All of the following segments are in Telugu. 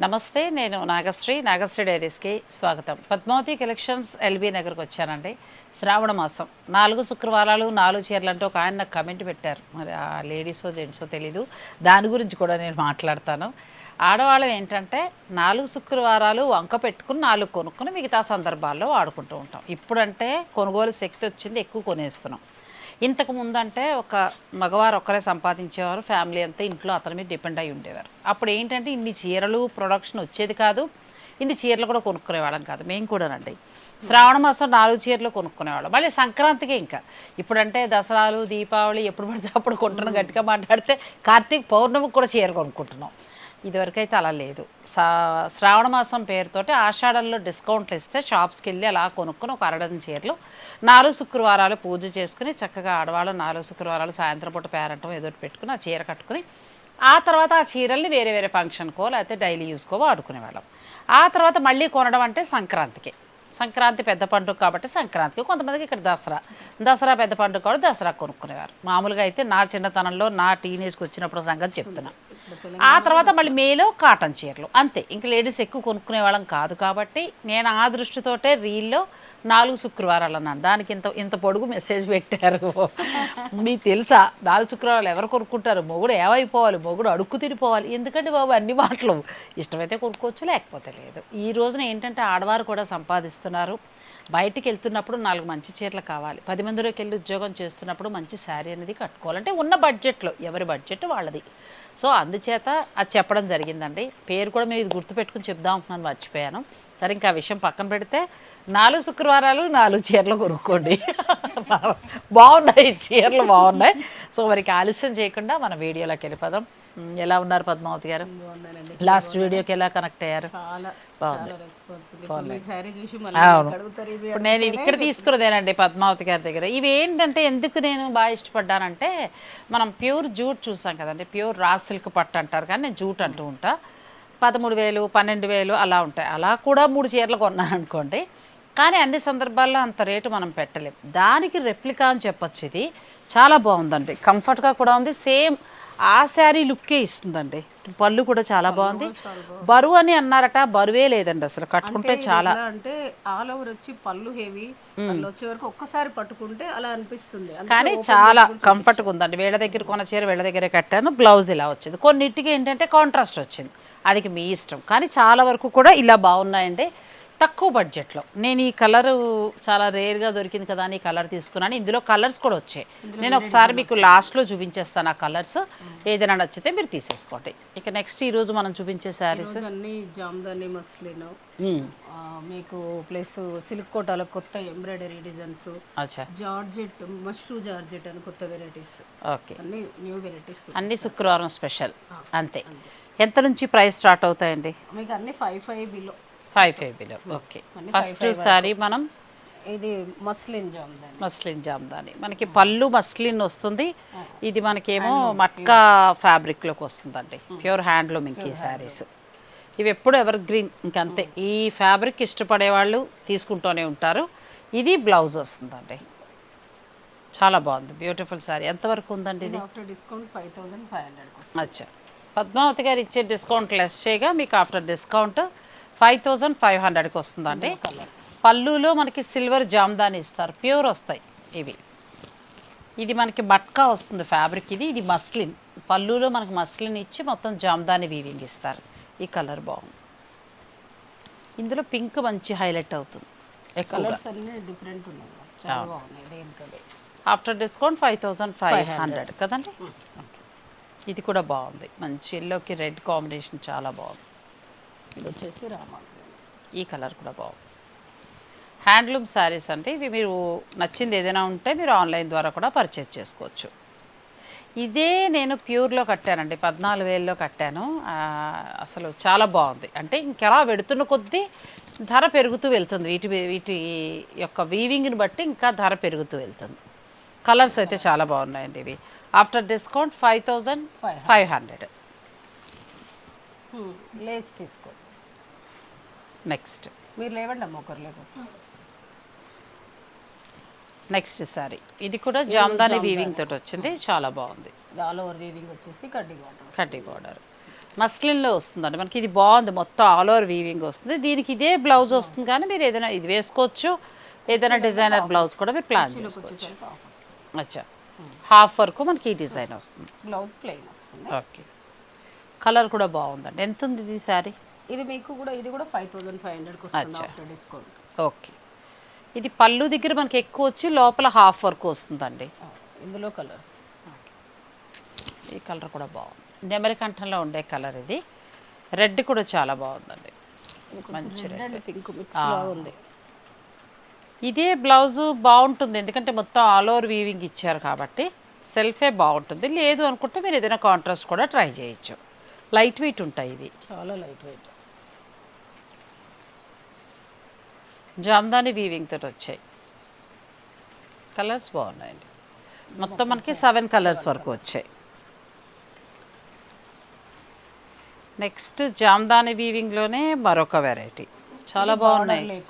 నమస్తే నేను నాగశ్రీ. నాగశ్రీ డైరీస్కి స్వాగతం. పద్మావతి కలెక్షన్స్ ఎల్బీ నగర్కి వచ్చానండి. శ్రావణ మాసం. నాలుగు శుక్రవారాలు నాలుగు చీరలు అంటే ఒక ఆయన నాకు కమెంట్ పెట్టారు. మరి ఆ లేడీసో జెంట్సో తెలీదు. దాని గురించి కూడా నేను మాట్లాడతాను. ఆడవాళ్ళం ఏంటంటే నాలుగు శుక్రవారాలు వంక పెట్టుకుని నాలుగు కొనుక్కుని మిగతా సందర్భాల్లో వాడుకుంటూ ఉంటాం. ఇప్పుడంటే కొనుగోలు శక్తి వచ్చింది ఎక్కువ కొనేస్తున్నాం. ఇంతకు ముందంటే ఒక మగవారు ఒక్కరే సంపాదించేవారు ఫ్యామిలీ అంతా ఇంట్లో అతని మీద డిపెండ్ అయి ఉండేవారు. అప్పుడు ఏంటంటే ఇన్ని చీరలు ప్రొడక్షన్ వచ్చేది కాదు ఇన్ని చీరలు కూడా కొనుక్కునేవాళ్ళం కాదు. మేము కూడానండి. శ్రావణ మాసం నాలుగు చీరలు కొనుక్కునేవాళ్ళం. మళ్ళీ సంక్రాంతికి ఇంకా. ఇప్పుడంటే దసరాలు దీపావళి ఎప్పుడు పడితే అప్పుడు కొంటున్నాం గట్టిగా మాట్లాడితే కార్తీక పౌర్ణమికి కూడా చీర కొనుక్కుంటున్నాం. ఇదివరకైతే అలా లేదు. సా శ్రావణ మాసం పేరుతోటి ఆషాఢంలో డిస్కౌంట్లు ఇస్తే షాప్స్కి వెళ్ళి అలా కొనుక్కొని ఒక అరడజన్ చీరలు నాలుగు శుక్రవారాలు పూజ చేసుకుని చక్కగా ఆడవాళ్ళు నాలుగు శుక్రవారాలు సాయంత్రం పూట పేరంటం ఏదో పెట్టుకుని ఆ చీర కట్టుకుని ఆ తర్వాత ఆ చీరల్ని వేరే వేరే ఫంక్షన్కో లేకపోతే డైలీ యూస్కో వాడుకునేవాళ్ళం ఆ తర్వాత మళ్ళీ కొనడం అంటే సంక్రాంతికి. సంక్రాంతి పెద్ద పండుగ కాబట్టి సంక్రాంతికి. కొంతమందికి ఇక్కడ దసరా. దసరా పెద్ద పండుగ కాబట్టి దసరా కొనుక్కునేవారు. మామూలుగా అయితే నా చిన్నతనంలో నా టీనేజ్కి వచ్చినప్పుడు సంగతి చెప్తున్నాను ఆ తర్వాత మళ్ళీ మేలో కాటన్ చీరలు. అంతే. ఇంక లేడీస్ ఎక్కువ కొనుక్కునే వాళ్ళం కాదు కాబట్టి నేను ఆ దృష్టితోటే రీల్లో నాలుగు శుక్రవారాలు అన్నాను. దానికి ఇంత ఇంత పొడుగు మెసేజ్ పెట్టారు. మీకు తెలుసా? నాలుగు శుక్రవారాలు ఎవరు కొనుక్కుంటారు? మొగుడు ఏమైపోవాలి? మొగుడు అడుక్కు తిరిగిపోవాలి ఎందుకంటే బాబు? అన్ని మాటలు. ఇష్టమైతే కొనుక్కోవచ్చు లేకపోతే లేదు. ఈ రోజున ఏంటంటే ఆడవారు కూడా సంపాదిస్తున్నారు. బయటికి వెళ్తున్నప్పుడు నాలుగు మంచి చీరలు కావాలి. పది మందిలోకి వెళ్ళి ఉద్యోగం చేస్తున్నప్పుడు మంచి శారీ అనేది కట్టుకోవాలంటే ఉన్న బడ్జెట్లో ఎవరి బడ్జెట్ వాళ్ళది. సో అందుచేత అది చెప్పడం జరిగిందండి. పేరు కూడా మేము ఇది గుర్తుపెట్టుకుని చెప్దాం అనుకున్నాను మర్చిపోయాను. సరే ఇంకా విషయం పక్కన పెడితే నాలుగు శుక్రవారాలు నాలుగు చీరలు కొనుక్కోండి. బాగున్నాయి చీరలు బాగున్నాయి. సో మరికి ఆలస్యం చేయకుండా మన వీడియోలోకి వెళ్ళిపోదాం. ఎలా ఉన్నారు పద్మావతి గారు? లాస్ట్ వీడియోకి ఎలా కనెక్ట్ అయ్యారు? అవును. నేను ఇక్కడ తీసుకున్నదేనండి పద్మావతి గారి దగ్గర. ఇవి ఏంటంటే ఎందుకు నేను బాగా ఇష్టపడ్డానంటే మనం ప్యూర్ జూట్ చూసాం కదండి. ప్యూర్ రా సిల్క్ పట్టు అంటారు కానీ నేను జూట్ అంటూ ఉంటా. పదమూడు వేలు పన్నెండు వేలు అలా ఉంటాయి. అలా కూడా మూడు చీరలు కొన్నాను అనుకోండి. కానీ అన్ని సందర్భాల్లో అంత రేటు మనం పెట్టలేం. దానికి రెప్లికా అని చెప్పొచ్చు ఇది. చాలా బాగుందండి. కంఫర్ట్గా కూడా ఉంది. సేమ్ ఆ శారీ లుక్కే ఇస్తుందండి. పళ్ళు కూడా చాలా బాగుంది. బరువు అని అన్నారట బరువే లేదండి అసలు. కట్టుకుంటే చాలా అంటే ఆల్ ఓవర్ వచ్చి పళ్ళు హెవీ వచ్చే వరకు ఒక్కసారి పట్టుకుంటే అలా అనిపిస్తుంది. కానీ చాలా కంఫర్ట్గా ఉందండి. వీళ్ళ దగ్గర కొన్న చీర వీళ్ళ దగ్గరే కట్టాను. బ్లౌజ్ ఇలా వచ్చింది. కొన్నిటికి ఏంటంటే కాంట్రాస్ట్ వచ్చింది. అది మీ ఇష్టం. కానీ చాలా వరకు కూడా ఇలా బాగున్నాయండి. తక్కువ బడ్జెట్లో. నేను ఈ కలర్ చాలా రేర్గా దొరికింది కదా అని ఈ కలర్ తీసుకున్నాను. ఇందులో కలర్స్ కూడా వచ్చాయి. నేను ఒకసారి మీకు లాస్ట్లో చూపించేస్తాను ఆ కలర్స్. ఏదైనా నచ్చితే మీరు తీసేసుకోండి. ఇక నెక్స్ట్ ఈరోజు మనం చూపించే శారీస్? అన్ని జామ్దాని మస్లిన్. మీకు ప్లస్ సిల్క్ కోటాలో కొత్త ఎంబ్రాయిడరీ డిజైన్స్. అచ్చా. జార్జెట్ మష్రూ జార్జెట్ అని కొత్త వెరైటీస్. ఓకే. అన్ని న్యూ వెరైటీస్ అన్ని శుక్రవారం స్పెషల్. అంతే. ఎంత నుంచి ప్రైస్ స్టార్ట్ అవుతాయండి? మీకు అన్ని five five below. Five five below. Okay. First sari మనం ఇది మస్లిన్ జామ్దాని మస్లిన్ జామ్దాని మనకి పళ్ళు మస్లిన్ వస్తుంది. ఇది మనకేమో మట్కా ఫ్యాబ్రిక్లోకి వస్తుందండి. ప్యూర్ హ్యాండ్లూమ్ ఇంక ఈ శారీస్. ఇవి ఎప్పుడు ఎవర్ గ్రీన్ ఇంకంతే ఈ ఫ్యాబ్రిక్ ఇష్టపడే వాళ్ళు తీసుకుంటూనే ఉంటారు. ఇది బ్లౌజ్ వస్తుందండి. చాలా బాగుంది. బ్యూటిఫుల్ శారీ. ఎంతవరకు ఉందండి ఇది discount five thousand five hundred అచ్చా. పద్మావతి గారు ఇచ్చే డిస్కౌంట్ లెస్ చేయగా మీకు after discount five thousand five హండ్రెడ్కి వస్తుందండి. పళ్ళులో మనకి సిల్వర్ జామ్దాని ఇస్తారు. ప్యూర్ వస్తాయి ఇవి. ఇది మనకి మట్కా వస్తుంది ఫ్యాబ్రిక్ ఇది. ఇది మస్లిన్. పళ్ళులో మనకి మస్లిన్ ఇచ్చి మొత్తం జామ్దాని వీవింగ్ ఇస్తారు. ఈ కలర్ బాగుంది. ఇందులో పింక్ మంచి హైలైట్ అవుతుంది. After discount five thousand five hundred కదండి. ఇది కూడా బాగుంది. మంచి ఎల్లోకి రెడ్ కాంబినేషన్ చాలా బాగుంది. ఇది వచ్చేసి రామ. ఈ కలర్ కూడా బాగుంది. హ్యాండ్లూమ్ శారీస్ అంటే ఇవి మీరు నచ్చింది ఏదైనా ఉంటే మీరు ఆన్లైన్ ద్వారా కూడా పర్చేజ్ చేసుకోవచ్చు. ఇదే నేను ప్యూర్లో కట్టానండి పద్నాలుగు వేలలో కట్టాను. అసలు చాలా బాగుంది. అంటే ఇంకెలా పెడుతున్న కొద్దీ ధర పెరుగుతూ వెళ్తుంది. వీటి వీటి యొక్క వీవింగ్ని బట్టి ఇంకా ధర పెరుగుతూ వెళ్తుంది. కలర్స్ అయితే చాలా బాగున్నాయండి ఇవి. After discount five thousand five hundred Lay's తీసుకోండి. నెక్స్ట్ మీరు లేవండి అమ్మ ఒకరు లేకపోతే నెక్స్ట్ సారీ ఇది కూడా జామ్దాని వీవింగ్ తోటి వచ్చింది. చాలా బాగుంది. ఆల్ ఓవర్ వీవింగ్ వచ్చేసి కడ్డీ బార్డర్ కడ్డీ బార్డర్ మస్లిన్లో వస్తుందండి. మనకి ఇది బాగుంది. మొత్తం ఆల్ ఓవర్ వీవింగ్ వస్తుంది. దీనికి ఇదే బ్లౌజ్ వస్తుంది కానీ మీరు ఏదైనా ఇది వేసుకోవచ్చు. ఏదైనా డిజైనర్ బ్లౌజ్ కూడా మీరు ప్లాన్ చేసుకోవచ్చు. అచ్చా. హాఫ్ వరకు మనకి ఈ డిజైన్ వస్తుంది. బ్లౌజ్ ప్లెయిన్ వస్తుంది. ఓకే కలర్ కూడా బాగుందండి. ఎంత ఉంది ఇది శారీ ఇది మీకు కూడా ఇది కూడా ఫైవ్ థౌసండ్ ఫైవ్ హండ్రెడ్కి వస్తుంది. ఆఫ్టర్ డిస్కౌంట్ ఓకే ఇది పళ్ళు దగ్గర మనకి ఎక్కువ వచ్చి లోపల హాఫ్ వరకు వస్తుందండి. ఇందులో కలర్స్ ఈ కలర్ కూడా బాగుంది. నెమరి కంఠంలో ఉండే కలర్ ఇది. రెడ్ కూడా చాలా బాగుందండి. మంచి రెడ్ పింక్ ఉంది. ఇదే బ్లౌజు బాగుంటుంది. ఎందుకంటే మొత్తం ఆల్ ఓవర్ వీవింగ్ ఇచ్చారు కాబట్టి సెల్ఫే బాగుంటుంది. లేదు అనుకుంటే మీరు ఏదైనా కాంట్రాస్ట్ కూడా ట్రై చేయొచ్చు. లైట్ వెయిట్ ఉంటాయి ఇవి. చాలా లైట్ వెయిట్ జామ్దాని వీవింగ్ తోటి వచ్చాయి. కలర్స్ బాగున్నాయండి. మొత్తం మనకి సెవెన్ కలర్స్ వరకు వచ్చాయి. నెక్స్ట్ జామ్దాని వీవింగ్లోనే మరొక వెరైటీ. చాలా బాగున్నాయి.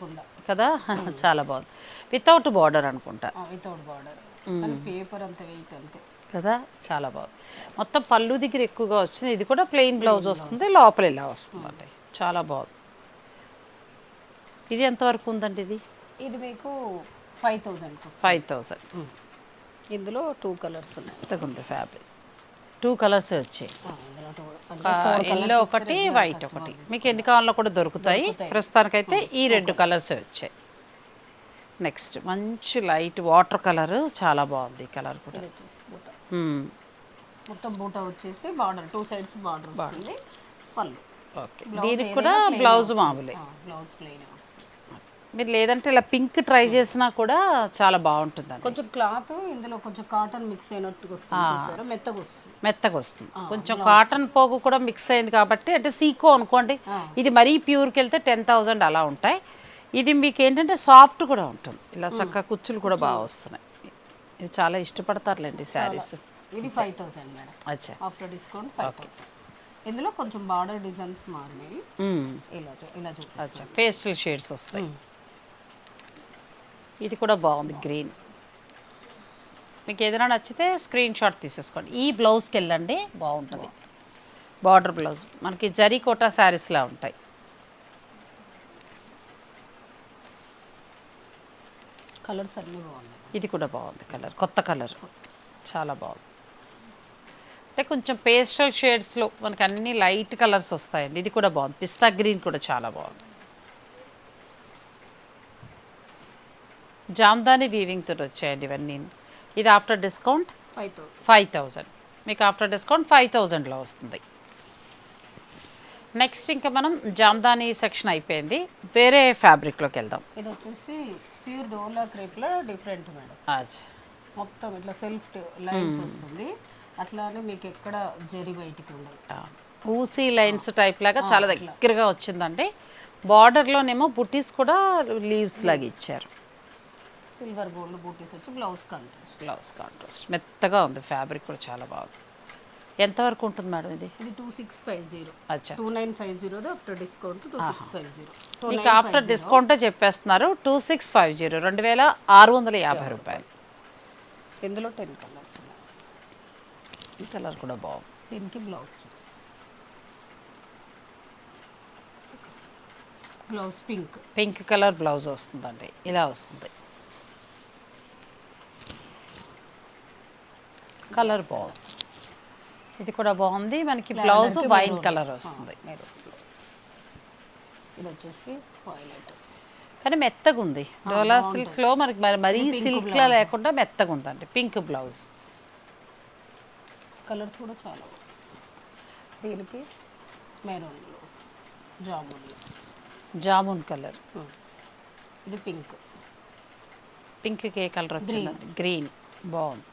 కదా? చాలా బాగుంది. వితౌట్ బార్డర్ అనుకుంటా. Without border. పేపర్ అంత వెయిట్ అంతే. కదా? చాలా బాగుంది. మొత్తం పళ్ళు దగ్గర ఎక్కువగా వచ్చింది. ఇది కూడా ప్లెయిన్ బ్లౌజ్. వస్తుంది. లోపల ఇలా వస్తుందండి. చాలా బాగుంది. ఇది ఎంతవరకు ఉందండి ఇది? ఇది మీకు ఫైవ్ వస్తుంది. ఫైవ్ థౌసండ్ ఇందులో టూ కలర్స్ ఉన్నాయి. ఉంది ఫ్యాబ్రిక్ టూ కలర్స్ వచ్చాయి. ఎల్లో ఒకటి వైట్ ఒకటి. మీకు ఎన్ని కావాలో కూడా దొరుకుతాయి. ప్రస్తుతానికైతే ఈ రెండు కలర్స్ వచ్చాయి. నెక్స్ట్ మంచి లైట్ వాటర్ కలర్ చాలా బాగుంది ఈ కలర్ కూడా. మొత్తం బూట వచ్చేసి బార్డర్ టూ సైడ్స్ బార్డర్ వస్తుంది. పళ్ళు. ఓకే. దీనికి కూడా బ్లౌజ్ మామూలే. బ్లౌజ్ ప్లెయిన్ వస్తుంది. మీరు లేదంటే ఇలా పింక్ ట్రై చేసినా కూడా చాలా బాగుంటుందండి కొంచెం క్లాత్ ఇందులో కొంచెం కాటన్ మిక్స్ అయినట్టుగా వస్తుంది మెత్తగా వస్తుంది. మెత్తగా వస్తుంది. కొంచెం కాటన్ పోగు కూడా మిక్స్ అయింది కాబట్టి అంటే సీకో అనుకోండి ఇది మరీ ప్యూర్కి వెళ్తే టెన్ థౌజండ్ అలా ఉంటాయి. ఇది మీకు ఏంటంటే సాఫ్ట్ కూడా ఉంటుంది. ఇలా చక్కగా కుచ్చులు కూడా బాగా వస్తున్నాయి. ఇవి చాలా ఇష్టపడతారులేండి శారీస్. ఇది ఫైవ్ థౌసండ్ మేడం. అచ్చా. ఆఫ్టర్ డిస్కౌంట్ ఫైవ్ థౌసండ్ ఇందులో కొంచెం బార్డర్ డిజైన్స్ మారినాయి. ఇలా ఇలా చూపిస్తాను. అచ్చా. పేస్టల్ షేడ్స్ వస్తాయి. ఇది కూడా బాగుంది గ్రీన్. మీకు ఏదైనా నచ్చితే స్క్రీన్ షాట్ తీసేసుకోండి. ఈ బ్లౌజ్కి వెళ్ళండి బాగుంటుంది. Border blouse. మనకి జరీ కోటా శారీస్లా ఉంటాయి. కలర్స్ అన్నీ బాగున్నాయి. ఇది కూడా బాగుంది కలర్ కొత్త కలర్. చాలా బాగుంది. అంటే కొంచెం పేస్టల్ షేడ్స్లో మనకి అన్ని లైట్ కలర్స్ వస్తాయండి. ఇది కూడా బాగుంది. పిస్తా గ్రీన్ కూడా చాలా బాగుంది. జామ్దాని వీవింగ్ తోటి వచ్చాయండి ఇవన్నీ. ఇది ఆఫ్టర్ డిస్కౌంట్ ఫైవ్ థౌజండ్ మీకు ఆఫ్టర్ డిస్కౌంట్ ఫైవ్ థౌజండ్లో వస్తుంది. నెక్స్ట్ ఇంకా మనం జామ్దాని సెక్షన్ అయిపోయింది. వేరే ఫ్యాబ్రిక్లోకి వెళ్దాం. ఇది వచ్చేసి ప్యూర్ డోలా క్రేప్లో డిఫరెంట్ మేడం. మొత్తం ఇట్లా సెల్ఫ్ లైన్స్ వస్తుంది. అట్లానే మీకు ఎక్కడ జరి బయటికి ఉండదు. ఊసీ లైన్స్ టైప్ లాగా చాలా దగ్గరగా వచ్చిందండి. బార్డర్లోనేమో బుటీస్ కూడా లీవ్స్ లాగా ఇచ్చారు. సిల్వర్ గోల్డ్ బూటీస్ వచ్చి బ్లౌజ్ కాంట్రాస్ట్. Blouse contrast. మెత్తగా ఉంది ఫ్యాబ్రిక్ కూడా చాలా బాగుంది. ఎంతవరకు ఉంటుంది మేడం ఇది? ఇది టూ సిక్స్ ఫైవ్ జీరో అచ్చా. Two nine five zero after discount two six five zero మీకు ఆఫ్టర్ డిస్కౌంటే చెప్పేస్తున్నారు టూ సిక్స్ ఫైవ్ జీరో రెండు వేల ఆరు వందల యాభై రూపాయలు. ఇందులో టెన్ కలర్స్ ఉన్నాయి. ఈ కలర్ కూడా బాగుంది. దీనికి blouse చూపిస్ blouse pink. Pink colour blouse వస్తుందండి ఇలా వస్తుంది. కలర్ బాగుంది. ఇది కూడా బాగుంది. మనకి బ్లౌజ్ వైన్ కలర్ వస్తుంది. ఇది వచ్చేసి వైలెట్ కానీ మెత్తగా ఉంది డోలా సిల్క్లో మనకి మరి మరీ సిల్క్లా లేకుండా మెత్తగా ఉందండి పింక్ బ్లౌజ్. కలర్స్ కూడా చాలా. దీనికి maroon blouse jamun. Jamun colour. ఇది పింక్ పింక్కి ఏ కలర్ వచ్చిందండి? గ్రీన్. బాగుంది.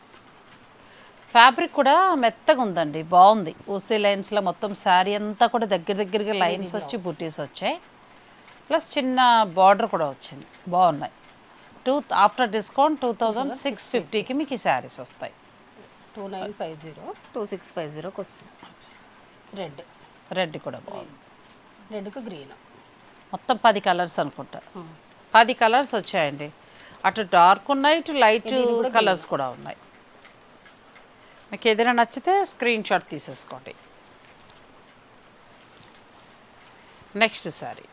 ఫ్యాబ్రిక్ కూడా మెత్తగా ఉందండి బాగుంది. ఊసీ లైన్స్లో మొత్తం శారీ అంతా కూడా దగ్గర దగ్గరగా లైన్స్ వచ్చి బుటీస్ వచ్చాయి. ప్లస్ చిన్న బార్డర్ కూడా వచ్చింది బాగున్నాయి. Two after discount two thousand six ఫిఫ్టీకి మీకు ఈ శారీస్ వస్తాయి. Two nine five zero. Two six five జీరోకి వస్తుంది. రెడ్ రెడ్ కూడా బాగుంది. రెడ్కి గ్రీన్ మొత్తం పది కలర్స్ అనుకుంటా. పది కలర్స్ వచ్చాయండి. అటు డార్క్ ఉన్నాయి ఇటు లైట్ కలర్స్ కూడా ఉన్నాయి. మీకు ఏదైనా నచ్చితే స్క్రీన్ షాట్ తీసేసుకోండి. నెక్స్ట్ శారీ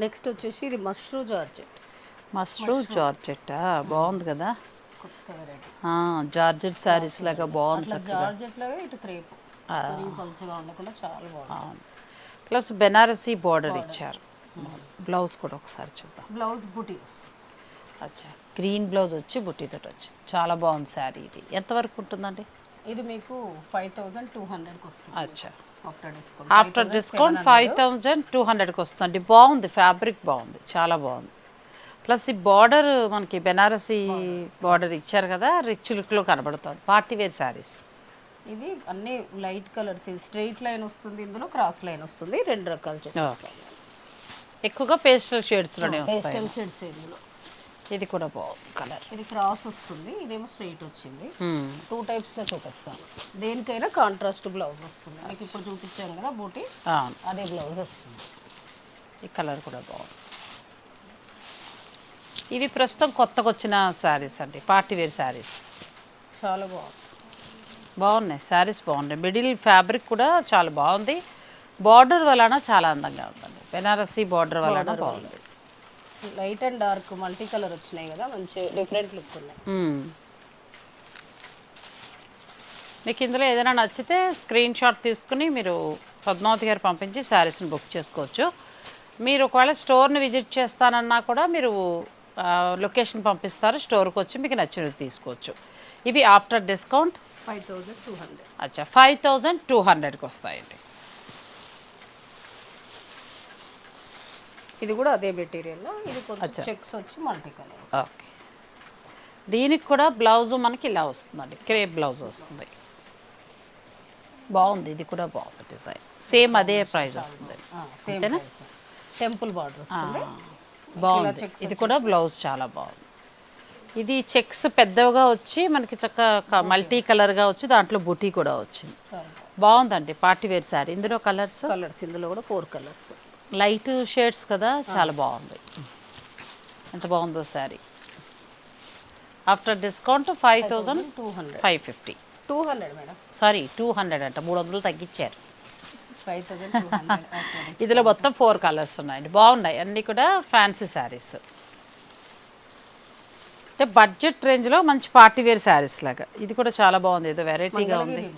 నెక్స్ట్ వచ్చేసి ఇది మష్రూ జార్జెట్. మష్రూమ్ జార్జెట్టా బాగుంది కదా? కొత్త వెరైటీ ఆ, జార్జెట్ శారీస్ లాగా బాగుంది జార్జెట్ లాగా ఇటు క్రేప్ పలుచగా ఉండకుండా చాలా బాగుంది. ప్లస్ బెనారసీ బార్డర్ ఇచ్చారు. బ్లౌజ్ కూడా ఒకసారి చూద్దాం. బ్లౌజ్ బుటీస్ అచ్చా. గ్రీన్ బ్లౌజ్ వచ్చి బుట్టితో వచ్చి. చాలా బాగుంది శారీ ఇది. ఎంతవరకు ఉంటుందండి? ఇది మీకు ఫైవ్ థౌజండ్ టూ హండ్రెడ్కి వస్తుంది. అచ్చా. After discount after discount five thousand two హండ్రెడ్కి వస్తుంది బాగుంది ఫ్యాబ్రిక్ బాగుంది చాలా బాగుంది. ప్లస్ ఈ బార్డర్ మనకి బెనారసీ బార్డర్ ఇచ్చారు కదా రిచ్ లుక్లో కనబడుతుంది. పార్టీ వేర్ శారీస్ ఇది అన్ని లైట్ కలర్ స్ట్రైట్ లైన్ వస్తుంది ఇందులో క్రాస్ లైన్ వస్తుంది రెండు రకాలు ఎక్కువగా పేస్టల్ షేడ్స్లోనే పేస్టల్ షేడ్స్ ఇందులో. ఇది కూడా బాగుంది కలర్. ఇది క్రాస్ వస్తుంది ఇదేమో స్ట్రైట్ వచ్చింది. టూ టైప్స్లో చూపిస్తాను దేనికైనా కాంట్రాస్ట్ బ్లౌజ్ వస్తుంది. మీకు ఇప్పుడు చూపించాను కదా బూటీ అదే బ్లౌజ్ వస్తుంది. ఈ కలర్ కూడా బాగుంది. ఇవి ప్రస్తుతం కొత్తగా వచ్చిన శారీస్ అండి పార్టీ వేర్ శారీస్. చాలా బాగుంది. బాగున్నాయి శారీస్ బాగున్నాయి. మిడిల్ ఫ్యాబ్రిక్ కూడా చాలా బాగుంది. బార్డర్ వలన చాలా అందంగా ఉంటుంది బెనారసీ బార్డర్ వలన. బాగుంది. Light and dark multi colour వచ్చినాయి కదా మంచి డిఫరెంట్ లుక్ ఉన్నాయి. మీకు ఇందులో ఏదైనా నచ్చితే స్క్రీన్ షాట్ తీసుకుని మీరు పద్మావతి గారు పంపించి శారీస్ని బుక్ చేసుకోవచ్చు. మీరు ఒకవేళ స్టోర్ని విజిట్ చేస్తానన్నా కూడా మీరు లొకేషన్ పంపిస్తారు స్టోర్కి వచ్చి మీకు నచ్చినవి తీసుకోవచ్చు. ఇవి after discount. Five thousand two hundred. అచ్చా ఫైవ్ థౌజండ్ టూ హండ్రెడ్కి వస్తాయండి. ఇది కూడా అదే మెటీరియల్. ఇది కొంచెం చెక్స్ వచ్చి మల్టీ కలర్ ఓకే. దీనికి కూడా బ్లౌజ్ మనకి ఇలా వస్తుందండి. క్రేప్ బ్లౌజ్ వస్తుంది. బాగుంది. ఇది కూడా బాగుంది డిజైన్. సేమ్ అదే ప్రైస్ వస్తుంది. సేమ్ టెంపుల్ బార్డర్ బాగుంది. ఇది కూడా బ్లౌజ్ చాలా బాగుంది. ఇది చెక్స్ పెద్దగా వచ్చి మనకి చక్క మల్టీ కలర్గా వచ్చి దాంట్లో బుటీ కూడా వచ్చింది. బాగుందండి పార్టీ వేర్ శారీ. ఇందులో కలర్స్? కలర్స్. ఇందులో కూడా ఫోర్ కలర్స్. లైట్ షేడ్స్ కదా చాలా బాగుంది. ఎంత బాగుందో sari. After discount five thousand two hundred. Five fifty. Two hundred madam. Sorry two hundred అంట మూడు వందలు తగ్గించారు. ఇందులో మొత్తం ఫోర్ కలర్స్ ఉన్నాయండి. బాగున్నాయి. అన్నీ కూడా ఫ్యాన్సీ శారీస్. అంటే బడ్జెట్ రేంజ్లో మంచి పార్టీ వేర్ శారీస్ లాగా. ఇది కూడా చాలా బాగుంది. ఏదో వెరైటీగా ఉంది.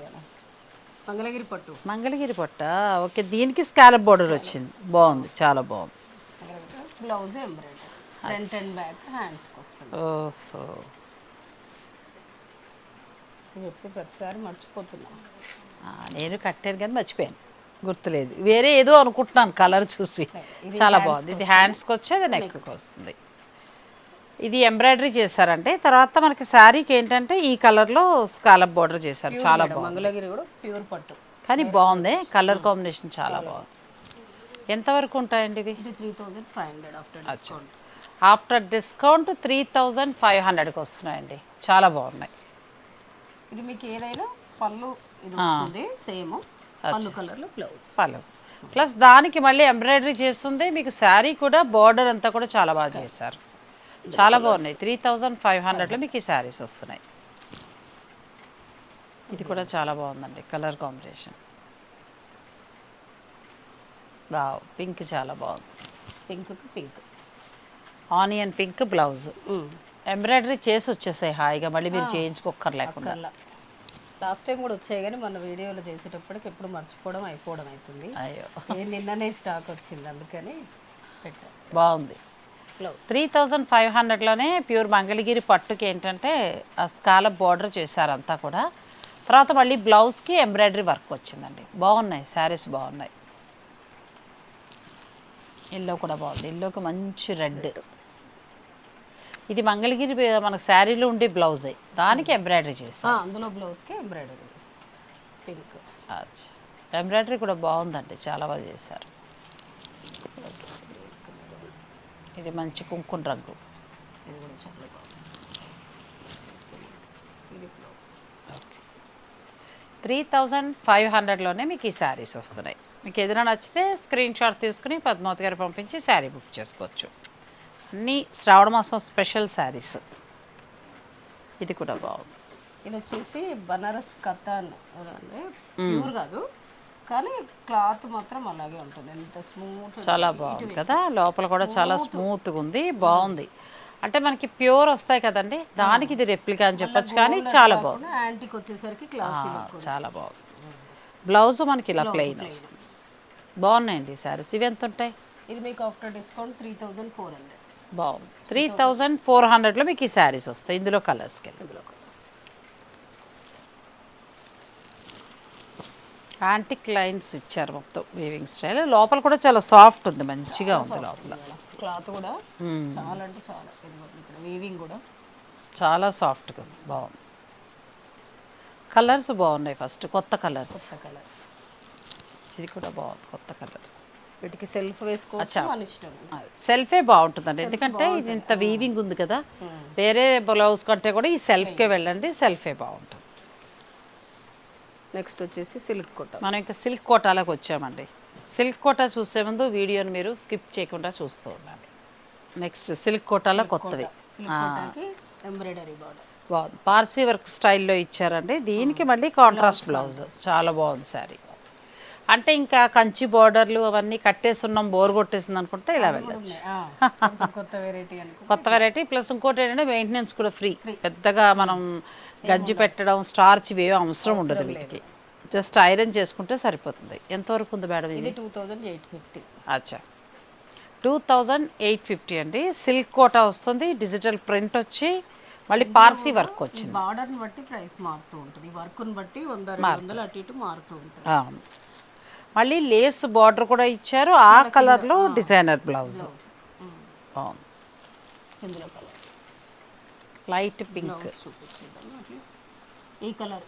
మంగళగిరి పట్టు. మంగళగిరి పట్ట? ఓకే దీనికి స్కాలప్ బోర్డర్ వచ్చింది. బాగుంది చాలా బాగుంది. Blouse embroidery front and back హ్యాండ్స్కి వస్తుంది. ఓహో. ఇది చెప్పి ప్రతిసారి మర్చిపోతున్నాం. ఆ, నేను కట్టాను కానీ మర్చిపోయాను. గుర్తులేదు. వేరే ఏదో అనుకుంటున్నాను కలర్ చూసి. చాలా బాగుంది. ఇది హ్యాండ్స్కి వచ్చి అది నెక్కి వస్తుంది. ఇది ఎంబ్రాయిడరీ చేశారంటే తర్వాత మనకి శారీకి ఏంటంటే ఈ కలర్లో స్కాలప్ బార్డర్ చేశారు. చాలా బాగుంది. మంగళగిరి కూడా ప్యూర్ పట్టు. కానీ బాగుంది. కలర్ కాంబినేషన్ చాలా బాగుంది. ఎంతవరకు ఉంటాయండి ఇది three thousand five hundred after discount after discount three thousand five హండ్రెడ్కి వస్తున్నాయండి. చాలా బాగున్నాయి. ఇది మీకు ఏదైనా పళ్ళు ఇది సేమ్. పళ్ళు కలర్లో బ్లౌజ్ పలు ప్లస్ దానికి మళ్ళీ ఎంబ్రాయిడరీ చేస్తుంది. మీకు శారీ కూడా బార్డర్ అంతా కూడా చాలా బాగా చేశారు. చాలా బాగున్నాయి. త్రీ థౌజండ్ ఫైవ్ హండ్రెడ్లో మీకు ఈ శారీస్ వస్తున్నాయి. ఇది కూడా చాలా బాగుందండి. కలర్ కాంబినేషన్ వావ్ పింక్ చాలా బాగుంది. Pink pink onion pink blouse embroidery చేసి వచ్చేసాయి హాయిగా. మళ్ళీ మీరు చేయించుకోక్కర్ లేకుండా కల్లా లాస్ట్ టైం కూడా వచ్చాయి కానీ మన వీడియోలో చేసేటప్పటికి ఎప్పుడు మర్చిపోవడం అయిపోవడం అవుతుంది. అయ్యో. నిన్ననే స్టాక్ వచ్చింది అందుకని పెట్టాను బాగుంది. బ్లౌజ్ త్రీ థౌజండ్ ఫైవ్ హండ్రెడ్లోనే ప్యూర్ మంగళగిరి పట్టుకి ఏంటంటే ఆ స్కాల బార్డర్ చేశారు అంతా కూడా. తర్వాత మళ్ళీ బ్లౌజ్కి ఎంబ్రాయిడరీ వర్క్ వచ్చిందండి. బాగున్నాయి శారీస్ బాగున్నాయి. ఎల్లో కూడా బాగుంది. ఎల్లోకి మంచి రెడ్. ఇది మంగళగిరి మనకు శారీలో ఉండే బ్లౌజే. దానికి ఎంబ్రాయిడరీ చేశారు. అందులో బ్లౌజ్కి ఎంబ్రాయిడరీ పింక్ అచ్చా. ఎంబ్రాయిడరీ కూడా బాగుందండి. చాలా బాగా చేశారు. ఇది మంచి కుంకుమ రంగు. ఇది కూడా చాలా బాగుంది. ఇది బ్లౌజ్ త్రీ థౌజండ్ ఫైవ్ హండ్రెడ్లోనే మీకు ఈ శారీస్ వస్తున్నాయి. మీకు ఏదైనా నచ్చితే స్క్రీన్ షాట్ తీసుకుని పద్మావతి గారు పంపించి శారీ బుక్ చేసుకోవచ్చు. అన్నీ శ్రావణ మాసం స్పెషల్ శారీస్. ఇది కూడా బాగుంది. ఇది వచ్చేసి బనారస్ కథాన్ ప్యూర్ కాదు. కానీ క్లాత్ మాత్రం అలాగే ఉంటుంది. ఎంత స్మూత్ చాలా బాగుంది కదా? లోపల కూడా చాలా స్మూత్గా ఉంది బాగుంది. అంటే మనకి ప్యూర్ వస్తాయి కదండి? దానికి ఇది రెప్లికా అని చెప్పొచ్చు కానీ చాలా బాగుంది. యాంటీకి వచ్చేసరికి క్లాసీ చాలా బాగుంది. బ్లౌజ్ మనకి ఇలా ప్లెయిన్ వస్తుంది. బాగున్నాయండి సారీస్ ఇవి ఎంత ఉంటాయి? ఇది మీకు after discount three thousand four hundred బాగుంది. త్రీ థౌజండ్ ఫోర్ హండ్రెడ్లో మీకు ఈ శారీస్ వస్తాయి. ఇందులో కలర్స్కి వెళ్ళి యాంటిక్ లైన్స్ ఇచ్చారు మొత్తం వీవింగ్ స్టైల్ లోపల కూడా చాలా సాఫ్ట్ ఉంది మంచిగా ఉంది లోపల. క్లాత్ కూడా చాలా అంటే చాలా వీవింగ్ కూడా. చాలా సాఫ్ట్గా ఉంది బాగుంది. కలర్స్ బాగున్నాయి ఫస్ట్ కొత్త కలర్స్ కలర్ ఇది కూడా బాగుంది కొత్త కలర్ వీటికి సెల్ఫ్ వేసుకోవచ్చు సెల్ఫే బాగుంటుందండి ఎందుకంటే ఇది ఇంత వీవింగ్ ఉంది కదా. వేరే బ్లౌజ్ కంటే కూడా ఈ సెల్ఫ్కే వెళ్ళండి సెల్ఫే బాగుంటుంది. నెక్స్ట్ వచ్చేసి సిల్క్ కొట్ట మనం ఇంకా సిల్క్ కోటాలకు వచ్చామండి. సిల్క్ కోటా చూసే ముందు వీడియోని మీరు స్కిప్ చేయకుండా చూస్తూ ఉండండి. నెక్స్ట్ సిల్క్ కోటాలో కొత్తది. ఎంబ్రాయిడరీ బార్డర్ బాగుంది పార్సీ వర్క్ స్టైల్లో ఇచ్చారండి. దీనికి మళ్ళీ కాంట్రాస్ట్ బ్లౌజ్ చాలా బాగుంది శారీ. అంటే ఇంకా కంచి బార్డర్లు అవన్నీ కట్టేసున్నాం బోర్ కొట్టేసింది అనుకుంటే ఇలా వెళ్ళచ్చు. కొత్త వెరైటీ కొత్త వెరైటీ ప్లస్ ఇంకోటి ఏంటంటే మెయింటెనెన్స్ కూడా ఫ్రీ పెద్దగా మనం గంజి పెట్టడం స్టార్చ్ ఇవి అవసరం ఉండదు వీటికి. జస్ట్ ఐరన్ చేసుకుంటే సరిపోతుంది. ఎంతవరకు ఉంది మేడం ఇది? Two thousand eight fifty. అచ్చా. టూ థౌజండ్ ఎయిట్ ఫిఫ్టీ అండి. సిల్క్ కోటా వస్తుంది డిజిటల్ ప్రింట్ వచ్చి మళ్ళీ పార్సీ వర్క్ వచ్చింది. బార్డర్ని బట్టి ప్రైస్ మారుతూ ఉంటుంది. వర్క్ని బట్టి వంద వందలు అటు ఇటు మారుతూ ఉంటుంది. అవును. మళ్ళీ లేస్ బార్డర్ కూడా ఇచ్చారు. ఆ కలర్లో డిజైనర్ బ్లౌజ్. బాగుంది లైట్ పింక్. ఈ కలర్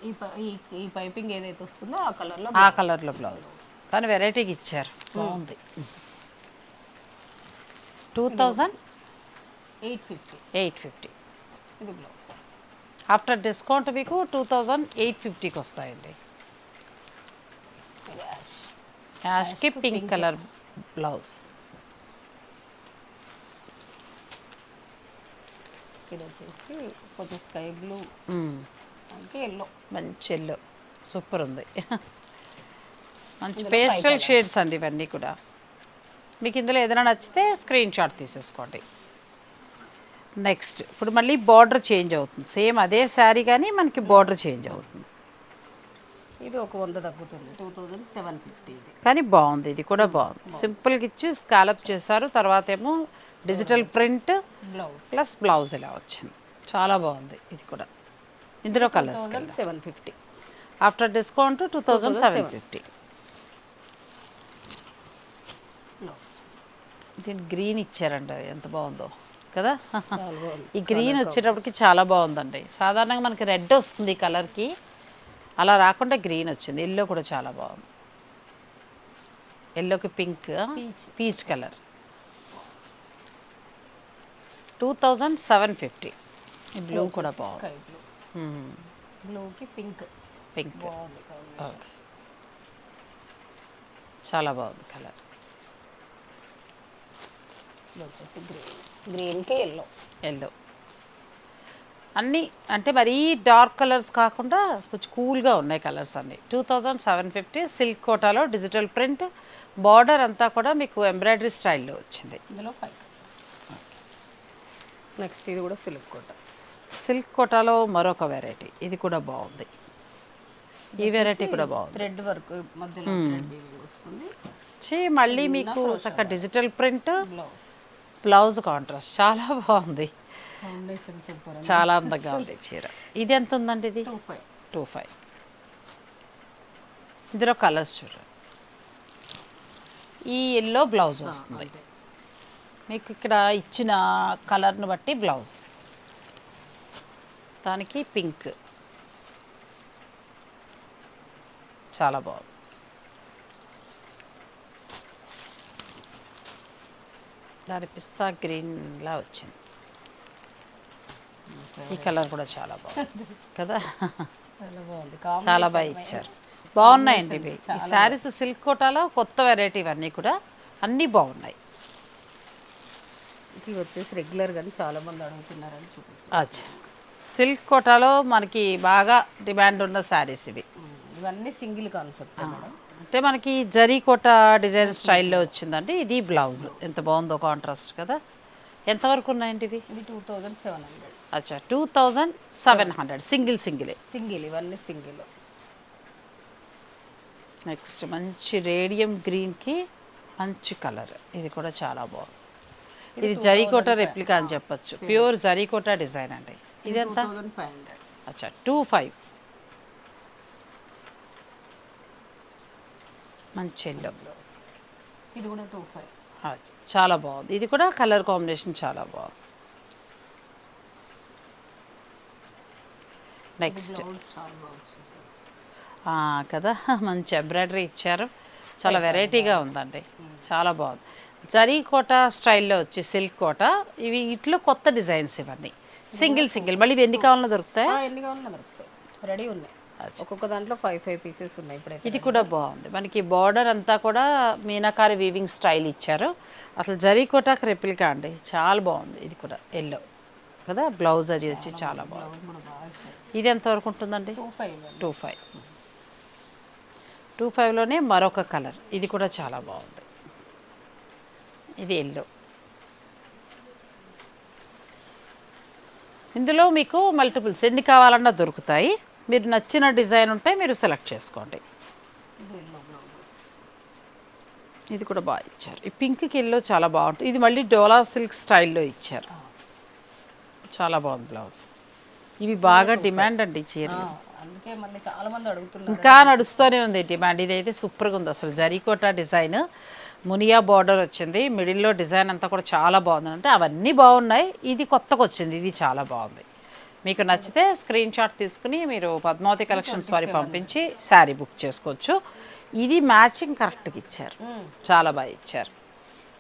ఈ పైపింగ్ ఏదైతే వస్తుందో ఆ కలర్లో ఆ కలర్లో బ్లౌజ్. కానీ వెరైటీకి ఇచ్చారు. బాగుంది. Two thousand eight fifty. Eight fifty. ఇది బ్లౌజ్. ఆఫ్టర్ డిస్కౌంట్ మీకు టూ థౌజండ్ ఎయిట్ ఫిఫ్టీకి వస్తాయండి. యాష్కి పింక్. Colour blouse. ఇది వచ్చేసి కొంచెం స్కై బ్లూ అంటే ఎల్లో మంచి ఎల్లో సూపర్ ఉంది. మంచి పేస్టల్ షేడ్స్ అండి ఇవన్నీ కూడా. మీకు ఇందులో ఏదైనా నచ్చితే స్క్రీన్ షాట్ తీసేసుకోండి. నెక్స్ట్ ఇప్పుడు మళ్ళీ బార్డర్ చేంజ్ అవుతుంది. సేమ్ అదే శారీ కానీ మనకి బార్డర్ చేంజ్ అవుతుంది. ఇది ఒక వంద తగ్గుతుంది. టూ థౌజండ్ సెవెన్ ఫిఫ్టీ కానీ బాగుంది. ఇది కూడా బాగుంది. సింపుల్గా ఇచ్చి స్కాలప్ చేశారు. తర్వాత ఏమో digital print blouse. Plus blouse ఇలా వచ్చింది. చాలా బాగుంది ఇది కూడా. ఇందులో colours seven fifty after discount two thousand seven fifty దీని గ్రీన్ ఇచ్చారండి. ఎంత బాగుందో. కదా? ఈ గ్రీన్ వచ్చేటప్పటికి చాలా బాగుందండి. సాధారణంగా మనకి రెడ్ వస్తుంది ఈ కలర్కి అలా రాకుండా గ్రీన్ వచ్చింది. ఎల్లో కూడా చాలా బాగుంది. ఎల్లోకి pink peach colour two thousand seven fifty. ఈ బ్లూ కూడా బాగుంది. బ్లూకి పింక్ పింక్. ఓకే చాలా బాగుంది కలర్ వచ్చేసి గ్రీన్ గ్రీన్కి ఎల్లో ఎల్లో అన్నీ అంటే మరీ డార్క్ కలర్స్ కాకుండా కొంచెం కూల్గా ఉన్నాయి కలర్స్ అన్నీ. Two thousand seven fifty silk కోటాలో డిజిటల్ ప్రింట్ బార్డర్ అంతా కూడా మీకు ఎంబ్రాయిడరీ స్టైల్లో వచ్చింది. ఇందులో ఫైవ్ నెక్స్ట్ ఇది కూడా సిల్క్ కోట సిల్క్ కోటాలో మరొక వెరైటీ. ఇది కూడా బాగుంది. ఈ వెరైటీ కూడా బాగుంది. థ్రెడ్ వర్క్ మధ్యలో వస్తుంది. చి మళ్ళీ మీకు చక్క digital print blouse. Blouse contrast. చాలా బాగుంది. చాలా అందంగా ఉంది చీర. ఇది ఎంత ఉందండి ఇది? Two five. ఇందులో కలర్స్ చూడండి. ఈ ఎల్లో బ్లౌజ్ వస్తుంది. మీకు ఇక్కడ ఇచ్చిన కలర్ను బట్టి బ్లౌజ్. దానికి పింక్. చాలా బాగుంది. దాని పిస్తా గ్రీన్లా వచ్చింది. ఈ కలర్ కూడా చాలా బాగుంది. కదా? చాలా బాగుంది. చాలా బాగా ఇచ్చారు. బాగున్నాయండి ఇవి. ఈ శారీస్ సిల్క్ కోటాలో కొత్త వెరైటీ ఇవన్నీ కూడా అన్నీ బాగున్నాయి. ఇవి వచ్చేసి రెగ్యులర్ గాని చాలా మంది అడుగుతున్నారని చూపించారు. అచ్చా. సిల్క్ కోటాలో మనకి బాగా డిమాండ్ ఉన్న శారీస్ ఇవి. ఇవన్నీ సింగిల్ కాన్సెప్ట్ మేడం. అంటే మనకి జరీకోట డిజైన్ స్టైల్లో వచ్చిందండి. ఇది బ్లౌజ్. ఎంత బాగుందో కాంట్రాస్ట్ కదా. ఎంతవరకు ఉన్నాయండి ఇవి? ఇది టూ థౌజండ్ సెవెన్ హండ్రెడ్. అచ్చా. Two thousand seven hundred. Single సింగిలే. Single ఇవన్నీ సింగిల్. నెక్స్ట్ మంచి రేడియం గ్రీన్కి మంచి కలర్. ఇది కూడా చాలా బాగుంది. ఇది జరీకోట రెప్లికా అని చెప్పొచ్చు. ప్యూర్ జరీకోట డిజైన్ అండి. ఇది టూ ఎంత థౌజండ్ ఫైవ్ హండ్రెడ్ అచ్చా టూ ఫైవ్ మంచి ఎల్లో ఇది కూడా టూ ఫైవ్ చాలా బాగుంది. ఇది కూడా కలర్ కాంబినేషన్ చాలా బాగుంది. నెక్స్ట్ కదా? మంచి ఎంబ్రాయిడరీ ఇచ్చారు. చాలా వెరైటీగా ఉందండి. చాలా బాగుంది. జరీ కోట స్టైల్లో వచ్చి సిల్క్ కోట ఇవి ఇట్లో కొత్త డిజైన్స్ ఇవన్నీ. Single single. మళ్ళీ ఇవి ఎన్ని కావాలన్నా దొరుకుతాయి? ఎన్ని కావాలన్నా దొరుకుతాయి. రెడీ ఉన్నాయి. ఒక్కొక్క దాంట్లో ఫైవ్ ఫైవ్ పీసెస్ ఉన్నాయి ఇప్పుడైతే. ఇది కూడా బాగుంది. మనకి బార్డర్ అంతా కూడా మీనాకారి వీవింగ్ స్టైల్ ఇచ్చారు. అసలు జరీ కోటాకి రెప్లికా అండి. చాలా బాగుంది. ఇది కూడా ఎల్లో కదా? బ్లౌజ్ అది వచ్చి చాలా బాగుంది. ఇది ఎంతవరకు ఉంటుందండి? Two five two five two ఫైవ్లోనే మరొక కలర్ ఇది కూడా చాలా బాగుంది. ఇది ఎల్లో. ఇందులో మీకు మల్టిపుల్స్ ఎన్ని కావాలన్నా దొరుకుతాయి. మీరు నచ్చిన డిజైన్ ఉంటే మీరు సెలెక్ట్ చేసుకోండి. ఇది కూడా బాగా ఇచ్చారు. ఈ పింక్కి ఎల్లో చాలా బాగుంటుంది. ఇది మళ్ళీ డోలా సిల్క్ స్టైల్లో ఇచ్చారు. చాలా బాగుంది బ్లౌజ్. ఇవి బాగా డిమాండ్ అండి ఈ చీరలు అందుకే మళ్ళీ చాలా మంది అడుగుతున్నారు. ఇంకా నడుస్తూనే ఉంది డిమాండ్. ఇదైతే సూపర్గా ఉంది అసలు. జరీకోట డిజైన్. మునియా బార్డర్ వచ్చింది. మిడిల్లో డిజైన్ అంతా కూడా చాలా బాగుంది. అంటే అవన్నీ బాగున్నాయి. ఇది కొత్తగా వచ్చింది ఇది చాలా బాగుంది. మీకు నచ్చితే స్క్రీన్ షాట్ తీసుకుని మీరు పద్మావతి కలెక్షన్స్ వారి పంపించి శారీ బుక్ చేసుకోవచ్చు. ఇది మ్యాచింగ్ కరెక్ట్గా ఇచ్చారు. చాలా బాగా ఇచ్చారు.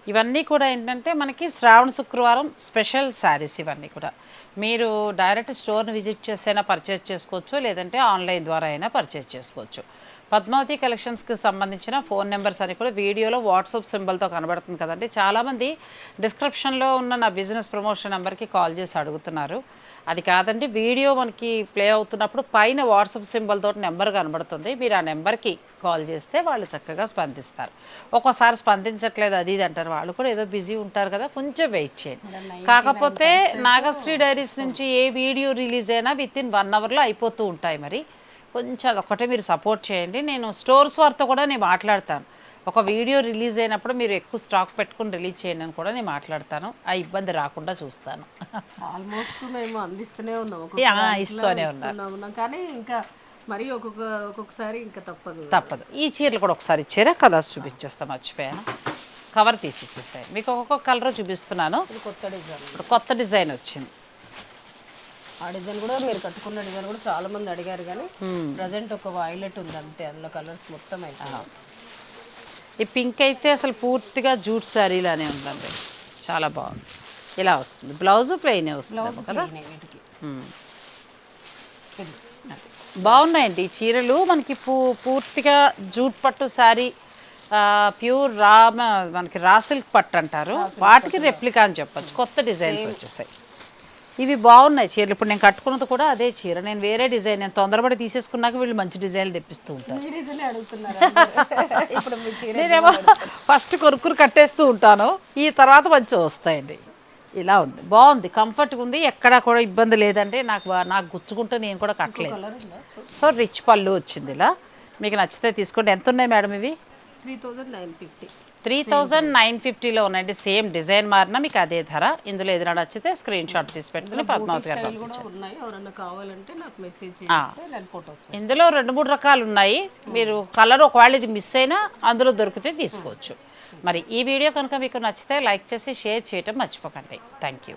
ఇవన్నీ కూడా ఏంటంటే మనకి శ్రావణ శుక్రవారం స్పెషల్ శారీస్ ఇవన్నీ కూడా. మీరు డైరెక్ట్ స్టోర్ని విజిట్ చేసైనా పర్చేజ్ చేసుకోవచ్చు. లేదంటే ఆన్లైన్ ద్వారా అయినా పర్చేజ్ చేసుకోవచ్చు. పద్మావతి కలెక్షన్స్కి సంబంధించిన ఫోన్ నెంబర్స్ అని కూడా వీడియోలో వాట్సాప్ సింబల్తో కనబడుతుంది కదండి. చాలామంది డిస్క్రిప్షన్లో ఉన్న నా బిజినెస్ ప్రమోషన్ నెంబర్కి కాల్ చేసి అడుగుతున్నారు. అది కాదండి వీడియో మనకి ప్లే అవుతున్నప్పుడు పైన వాట్సాప్ సింబల్ తోటి నెంబర్ కనబడుతుంది. మీరు ఆ నెంబర్కి కాల్ చేస్తే వాళ్ళు చక్కగా స్పందిస్తారు. ఒక్కోసారి స్పందించట్లేదు అది ఇది అంటారు. వాళ్ళు కూడా ఏదో బిజీ ఉంటారు కదా కొంచెం వెయిట్ చేయండి. కాకపోతే నాగశ్రీ డైరీస్ నుంచి ఏ వీడియో రిలీజ్ అయినా విత్ ఇన్ వన్ అవర్లో అయిపోతూ ఉంటాయి మరి. కొంచెం అదొక్కటే మీరు సపోర్ట్ చేయండి. నేను స్టోర్స్ వారితో కూడా నేను మాట్లాడతాను. ఒక వీడియో రిలీజ్ అయినప్పుడు మీరు ఎక్కువ స్టాక్ పెట్టుకుని రిలీజ్ చేయండి అని కూడా నేను మాట్లాడతాను. ఆ ఇబ్బంది రాకుండా చూస్తాను. ఆల్మోస్ట్ మేము అందిస్తూనే ఉన్నాం. ఇస్తూనే ఉన్నాం. కానీ ఇంకా మరి ఒక్కొక్క ఒక్కొక్కసారి ఇంకా తప్పదు. తప్పదు. ఈ చీరలు కూడా ఒకసారి ఇచ్చారా? కలర్స్ చూపించేస్తా మర్చిపోయాను. కవర్ తీసి ఇచ్చేసాయి మీకు ఒక్కొక్క కలర్ చూపిస్తున్నాను. కొత్త డిజైన్. కొత్త డిజైన్ వచ్చింది. ఆ డిజైన్ కూడా మీరు కట్టుకున్న డిజైన్ కూడా చాలా మంది అడిగారు కానీ ప్రజెంట్ ఒక వైలెట్ ఉంది అంతే అందులో కలర్స్ మొత్తం అయితే. ఈ పింక్ అయితే అసలు పూర్తిగా జూట్ శారీలానే ఉందండి. చాలా బాగుంది. ఇలా వస్తుంది. బ్లౌజ్ ప్లెయిన్ వస్తుంది కదా. బాగున్నాయండి ఈ చీరలు. మనకి పూ పూర్తిగా జూట్ పట్టు శారీ ప్యూర్ రా మనకి రా సిల్క్ పట్టు అంటారు. వాటికి రెప్లికా అని చెప్పొచ్చు. కొత్త డిజైన్స్ వచ్చేసాయి. ఇవి బాగున్నాయి చీరలు. ఇప్పుడు నేను కట్టుకున్నది కూడా అదే చీర. నేను వేరే డిజైన్ నేను తొందరపడి తీసేసుకున్నాక వీళ్ళు మంచి డిజైన్లు తెప్పిస్తూ చీర నేనేమో ఫస్ట్ కొరుకురు కట్టేస్తూ ఉంటాను. ఈ తర్వాత మంచిగా వస్తాయండి. ఇలా ఉంది. బాగుంది. కంఫర్ట్గా ఉంది. ఎక్కడా కూడా ఇబ్బంది లేదండి. నాకు నాకు గుచ్చుకుంటే నేను కూడా కట్టలేదు. సో రిచ్ పళ్ళు వచ్చింది ఇలా. మీకు నచ్చితే తీసుకోండి. ఎంత ఉన్నాయి మేడం ఇవి? Three thousand nine fifty. Three thousand nine ఫిఫ్టీలో ఉన్నాయండి. సేమ్ డిజైన్ మారినా మీకు అదే ధర. ఇందులో ఏదైనా నచ్చితే స్క్రీన్ షాట్ తీసి పెట్టుకుని పద్మావతి గారు ఇందులో రెండు మూడు రకాలు ఉన్నాయి. మీరు కలర్ ఒకవేళ ఇది మిస్ అయినా అందులో దొరికితే తీసుకోవచ్చు. మరి ఈ వీడియో కనుక మీకు నచ్చితే లైక్ చేసి షేర్ చేయటం మర్చిపోకండి. Thank you